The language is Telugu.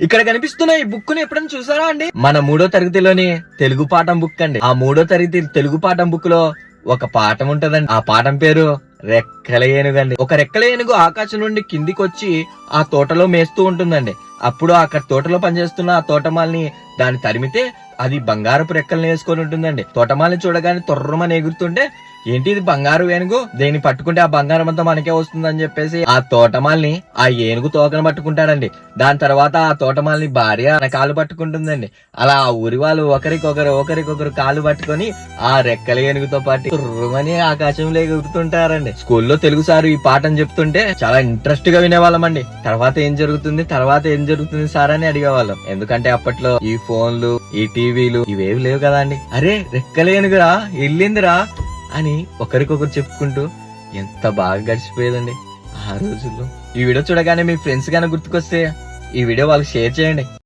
ఇక్కడ కనిపిస్తున్న ఈ బుక్ని ఎప్పుడైనా చూసారా అండి? మన మూడో తరగతిలోని తెలుగు పాఠం బుక్ అండి ఆ మూడో తరగతి తెలుగు పాఠం బుక్లో ఒక పాఠం ఉంటదండి. ఆ పాఠం పేరు రెక్కల ఏనుగు అండి ఒక రెక్కల ఏనుగు ఆకాశం నుండి కిందికి వచ్చి ఆ తోటలో మేస్తూ ఉంటుందండి. అప్పుడు అక్కడ తోటలో పనిచేస్తున్న ఆ తోటమాల్ని దాన్ని తరిమితే అది బంగారపు రెక్కలను వేసుకొని ఉంటుందండి. తోటమాలని చూడగానే తొర్రమని ఎగురుతుంటే ఏంటి ఇది బంగారు ఏనుగు? దేన్ని పట్టుకుంటే ఆ బంగారం అంతా మనకే వస్తుందని చెప్పేసి ఆ తోటమాల్ని ఆ ఏనుగు తోకను పట్టుకుంటాడండి. దాని తర్వాత ఆ తోటమాల్ని భార్య కాలు పట్టుకుంటుందండి. అలా ఆ ఊరి వాళ్ళు ఒకరికొకరు ఒకరికొకరు కాలు పట్టుకొని ఆ రెక్కల ఏనుగుతో పాటు తుర్రుమని ఆకాశంలో ఎగురుతుంటారండి. స్కూల్లో తెలుగు సారు ఈ పాఠం చెప్తుంటే చాలా ఇంట్రెస్ట్గా వినేవాళ్ళమండి. తర్వాత ఏం జరుగుతుంది? తర్వాత ఏం జరుగుతుంది సార్ అని అడిగేవాళ్ళం. ఎందుకంటే అప్పట్లో ఈ ఫోన్లు ఈ టీవీలు ఇవేవి లేవు కదా అండి. అరే రెక్కలేనుగురా వెళ్ళిందిరా అని ఒకరికొకరు చెప్పుకుంటూ ఎంత బాగా గడిచిపోయేదండి ఆ రోజుల్లో. ఈ వీడియో చూడగానే మీ ఫ్రెండ్స్ కానీ గుర్తుకొస్తే ఈ వీడియో వాళ్ళకి షేర్ చేయండి.